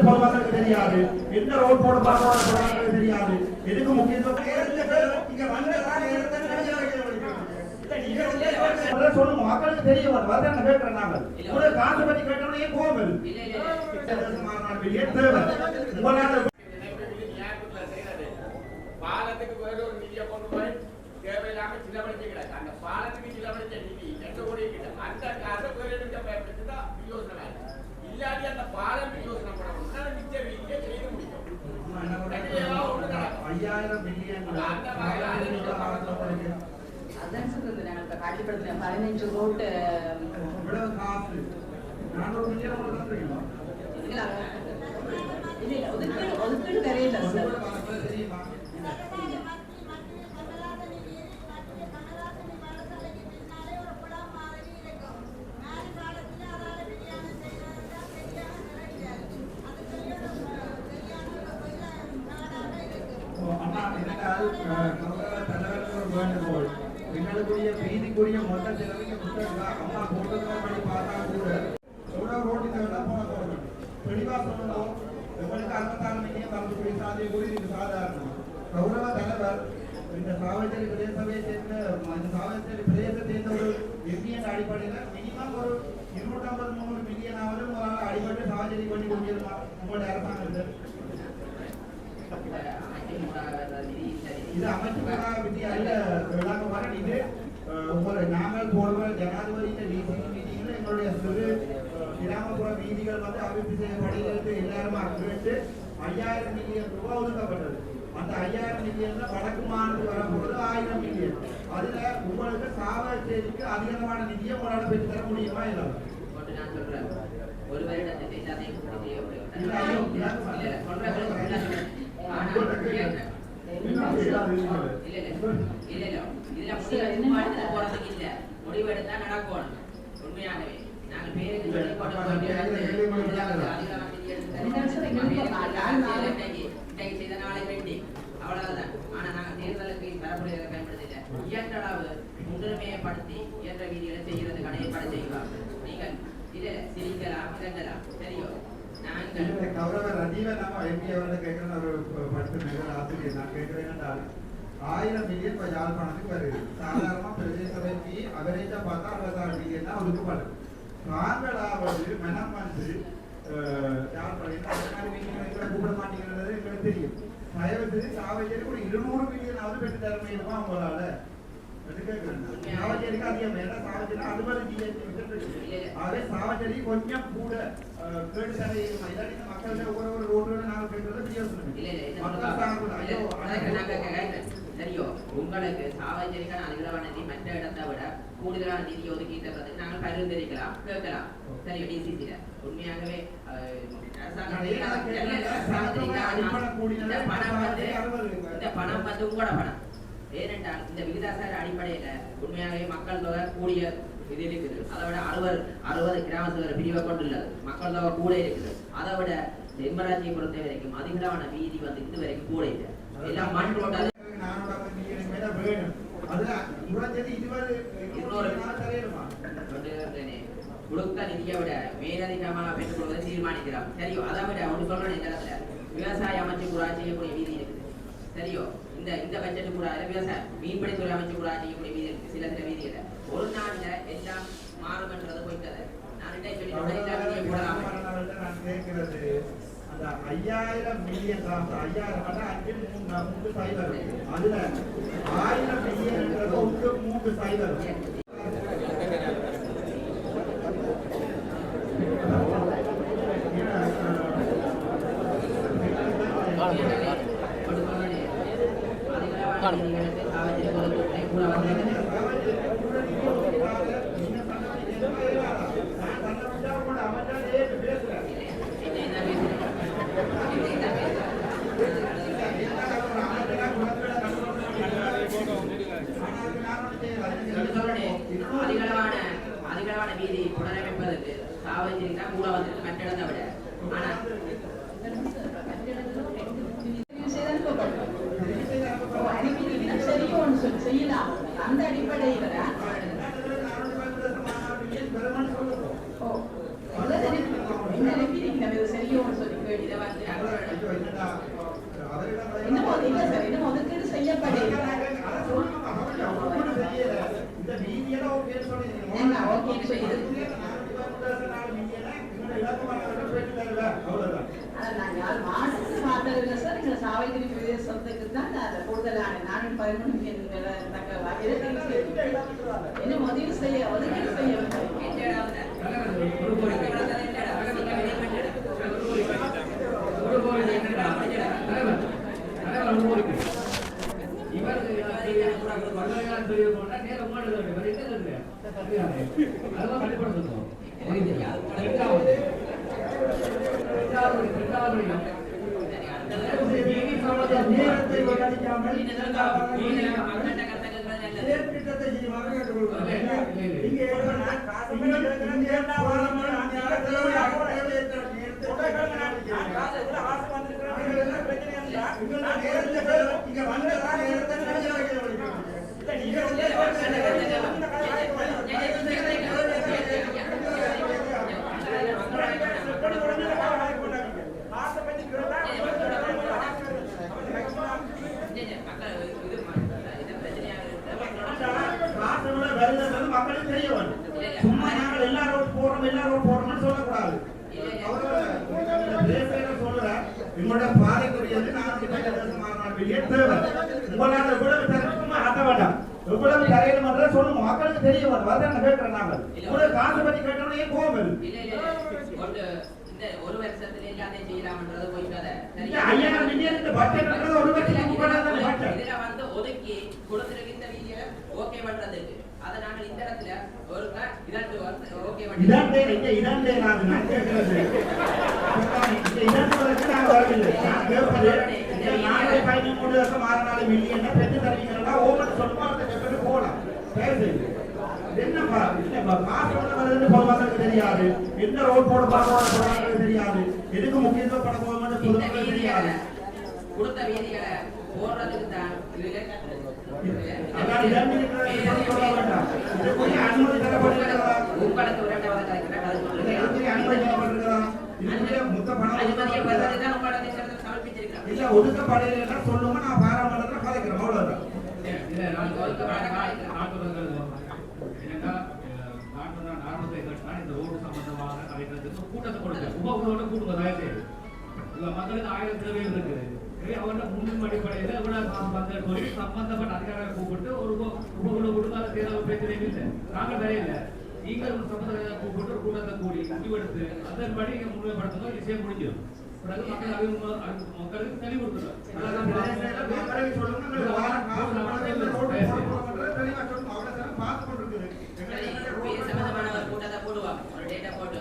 பொதுமக்களுக்கு தெரியாது. எந்த ரோட் போட பார்க்க தெரியாது. எதுக்கு முக்கியத்துவம்? சொல்லுங்க மக்களுக்கு தெரிய வரும் அதான் கேட்கிறேன் நாங்கள் காசு பத்தி கேட்டோம்னா கோபம் தேவை உங்களால பாலத்துக்கு வேற ஒரு நிதியை கொண்டு போய் தேவையில்லாம சிலவழிச்சு கிடக்கு அந்த பாலத்துக்கு சிலவழிச்ச நிதி எந்த கோடி கிட்ட அந்த காசை வேற எடுக்க பயன்படுத்தி யோசனை இல்லாட்டி அந்த பாலம் யோசனை பண்ணணும் அந்த மிச்ச வீதியை செய்து முடியும் ஐயாயிரம் மில்லியன் அதான் சொல்றது நாங்கள் இப்ப காட்சிப்படுத்தின பதினஞ்சு காசு? நானூறு மில்லியன் இல்ல ஒதுக்கீடு ஒதுக்கீடு தெரியல சார். கால் தலைவர்கள் வேண்டுகோள் எங்களுக்குரிய வீதிக்குரிய மொத்த செலவுக்கு புத்தகம் அம்மா போட்டதுக்கு படி பார்த்தா கூட எவ்வளவு ரோட்டி தேவை போன போகணும் தெளிவாக சொல்லணும். எங்களுக்கு அறுபத்தாறு மில்லியன் சாதியை சாத்தியக்கூறி இது சாதாரணம். கௌரவ தலைவர் இந்த சாவச்சேரி பிரதேசத்தை சேர்ந்த இந்த சாவச்சேரி பிரதேசத்தை சேர்ந்த ஒரு எம்பிஎன் அடிப்படையில் மினிமம் ஒரு இருநூற்றம்பது முந்நூறு மில்லியனாவது உங்களால் அடிபட்டு சாவச்சேரி பண்ணி கொடுத்துருமா உங்களுடைய அரசாங்கத்தில். இது அமைச்சராக விதி அல்ல விளக்கமாக அஹ், உங்களை நாங்கள் போடுற ஜனாதிபதியின் வீதி மீட்டிங்கில் எங்களுடைய சிறு கிராமப்புற வீதிகள் வந்து அபிவிருத்தி செய்யப்படுகிறது எல்லாருமா கேட்டு ஐயாயிரம் மில்லியன் ரூபாய் ஒதுக்கப்பட்டது. அந்த ஐயாயிரம் மில்லியன்ல வடக்கு மாநிலத்துக்கு வரப்போது ஆயிரம் மில்லியன். அதுல உங்களுக்கு சாவச்சேரிக்கு அதிகமான நிதியை உங்களால் பெற்று தர முடியுமா இல்லை? நான் சொல்றேன். ஒரு வருடத்துக்கு சொல்றேன், சொல்றேன். ஆனா, கேட்கிறேன். இல்ல. இல்ல இல்ல. இல்ல இதுல முடிவு எடுத்து போறதுக்கு இல்ல. முடிவு எடுத்தா நடக்கணும். உண்மையாகவே. நாங்க பேருக்கு சொல்லி இன்னைக்கு செய்த நாளை வேண்டி அவ்வளவுதான். ஆனா நாங்க தேர்தலுக்கு பெறப்படுகிறத பயன்படுத்தல. இயன்ற அளவு முன்னுரிமையப்படுத்தி இயன்ற வீதிகளை செய்வாங்க. நீங்கள் இதை சிரிக்கலாம் இதண்டலாம் சரியோ? நாங்கள் இந்த கௌரவ நம்ம எம்பி அவர்கிட்ட கேட்கிற ஒரு படித்த நகர ஆசிரியர் நான் கேட்கிறேன் ஆயிரம் மில்லியன் இப்போ யாழ்ப்பாணத்துக்கு வருது. சாதாரணமாக பிரதேச சபைக்கு அவரேஜா பார்த்தா அறுபத்தாறு மில்லியன் தான் ஒதுக்கப்படும் நாங்களாவது மனம் வந்து அஹ், யாழ்ப்பாணம் கூப்பிட மாட்டேங்கிறது எங்களுக்கு தெரியும். தயவு செய்து சாவச்சேரி ஒரு இருநூறு மில்லியன் ஆகுது பெற்று தர முடியுமா இல்லாட்டி இந்த மக்கள்கிட்ட ஒவ்வொரு ஒரு ரோட்டோட நாங்கள் கேட்கறது வித்தியாசம் இல்ல இல்ல இது மக்கள் சார்பு ஐயோ இல்ல, நாங்க கேட்கிறேன். சரியோ உங்களுக்கு சாவச்சேரிக்கான நிதி மற்ற இடத்தை விட கூடுதலான நிதி ஒதுக்கி தரதுக்கு நாங்கள் பரிந்துரைக்கலாம் கேட்கலாம் சரியோ டிசிசில உண்மையாகவே இந்த பணம் வந்து உங்களோட பணம். ஏனென்றால் இந்த விகிதாசார அடிப்படையில உண்மையாகவே மக்கள் தொகை கூடிய இது இருக்குது. அதை விட அறுபது அறுபது கிராம சபை பிரிவை கொண்டுள்ளது. மக்கள் தொகை கூட இருக்குது. அதை விட தென்மராட்சியை பொறுத்த வரைக்கும் அதிகமான வீதி வந்து இது வரைக்கும் கூட இல்லை. எல்லாம் மண் ரோட்டால கொடுத்த நிதியை விட மேலதிகமாக பெற்றுக் கொள்வதை தீர்மானிக்கிறோம் சரியோ? அதை விட ஒன்று சொல்றேன் இந்த இடத்துல. விவசாய அமைச்சு கூட செய்யக்கூடிய வீதி இருக்குது. சரியோ? இந்த இந்த பட்ஜெட் கூட விவசாய மீன்பிடித்துறை அமைச்சு கூட செய்யக்கூடிய வீதி இருக்கு சில சில வீதிகளை ஒரு நாள்ல எல்லாம் மாறும்ன்றது போயிட்டது நான் கேட்கிறது அந்த ஐயாயிரம் மில்லியன் ஐயாயிரம் அஞ்சு மூணு மூன்று சைபர் அதுல ஆயிரம் மில்லியன் மூன்று சைபர் அதிகளவான அதிகளவான வீதி புனரமைப்பதற்கு சாவச்சேரி கூட வந்து மற்ற விட. ஆனால் சரியோன்னு சொல்லி செய்யலாம் அந்த அடிப்படையில ஓ என்ன நினைக்கிறீங்க இது சரியோன்னு சொல்லி கேட்டு ஐயோ, என்னடா, அவரிடம் இன்னும் ஒரு- இல்ல சார் இன்னும் ஒதுக்கீடு செய்யப்படவில்லை அதை சொல்லுங்க, அவர்கிட்ட ஒண்ணும் செய்யல. இந்த வீதியெல்லாம் ஓகேன்னு சொன்னீங்க. ஏங்க, ஓகேன்னு சொல்லி- இதுக்குள்ளே நாலு கிலோமீட்டர் நாலு வீதியெல்லாம் எங்களோட இலக்குமானவர்கள் போயிட்டு தருவார். அவ்வளவுதான். ஆனா நான் யார் மாசத்துக்கு பார்த்ததில்லை சார் எங்க சாவைக்குடி பிரதேசத்துக்கு தான் அந்த கூடுதலான நானூறு பதிமூணு தக்க வகையில் இன்னும் செய்ய செய்யவில்லை எந்த இடம் ஒரு கோடி எந்த இடம் எந்த இடம் நீங்க வெளியே இடம் ஒரு கோடி என்னடா தலைவர் தலைவர் ஒரு கோடி இவர் பல்கலைக்கழகம் சொல்லி போனா நேரம் மாடுது இவர் என்ன சொல்லுங்க அதெல்லாம் கண்டிப்பா சொல்லுவோம் ரெண்டாவது ரெண்டாவது ரெண்டாவது இடம். நீதி சம்பந்தம் நேரத்தை வீணடிக்காமல் மக்கள்கிட்ட செய்யுமாறு கேட்டுக்கொள்கிறோம். இங்கே எவ்வளவு நாள் காசு பாராளுமன்ற தேவையற்ற தேவையற்ற இங்க வந்த நேரத்தை நிறைய வைக்கிறோம். மக்கள் இது இது பிரச்சனையாக இருக்கு காசுகளை வருதுன்றது மக்களுக்கு தெரிய வேணும். சும்மா நாங்கள் போறோம் எல்லாரும் போறோம்னு சொல்லக்கூடாது. சொல்றேன் உங்களோட பாதைக்குரியது தேவை. உங்களால எவ்வளவு வேண்டாம். எவ்வளவு தரையில சொல்லுங்க. மக்களுக்கு தெரிய அதான் கேட்கிறேன் நாங்கள் காசு பத்தி கேட்டோம்னா ஏன் வருது? ஒரு வருஷத்துல எல்லாத்தையும் செய்யலாம்ன்றது ஐயாயிரம் மில்லியன் ஒரு வருஷத்துக்கு இதுல வந்து ஒதுக்கி கொடுத்திருக்க வீதியில ஓகே பண்றதுக்கு. இங்க இதான் பேர் நான் நான் கேட்கிறது இந்த இதான் பேருக்கு நான் வரவில்லை. நான் கேட்பது இந்த நாளை பதிமூணு வருஷம் ஆறு நாலு மில்லியன் பெற்று தருவீங்களா ஓமன் சொல்லுமா அந்த கேட்டு போகலாம். பேசு என்னப்பா இல்லப்பா காசு ஒண்ணு வருதுன்னு பொதுமக்களுக்கு தெரியாது. எந்த ரோட் போட தெரியாது. எதுக்கு முக்கியத்துவம் பட தெரியாது. கொடுத்த வீதிகளை போடுறதுக்கு தான் உங்களுக்கு இரண்டாவது சொல்லுங்க நான் கலைக்கிறேன் அவ்வளவுதான் கூட்டத்தை கூட்டுங்க தயவு செய்து. மக்களுக்கு ஆயிரம் தேவைகள் இருக்குது அவர்கிட்ட முன்னும் அடிப்படையில் வந்து சொல்லி சம்பந்தப்பட்ட அதிகாரிகளை கூப்பிட்டு ஒரு கொடுத்து அதை தேர்தல் பிரச்சனை இல்லை. நாங்கள் தரையில்லை நீங்கள் சம்பந்தத்தை கூப்பிட்டு ஒரு கூட்டத்தை கூடி முடிவெடுத்து அதன்படி நீங்க முன்மைப்படுத்தணும் விஷயம் முடிஞ்சிடும். பிறகு மக்கள் அறிவு மக்களுக்கு தெளிவா ஒரு கூட்டத்தை போடுவாங்க. ஒரு டேட்டா போட்டு.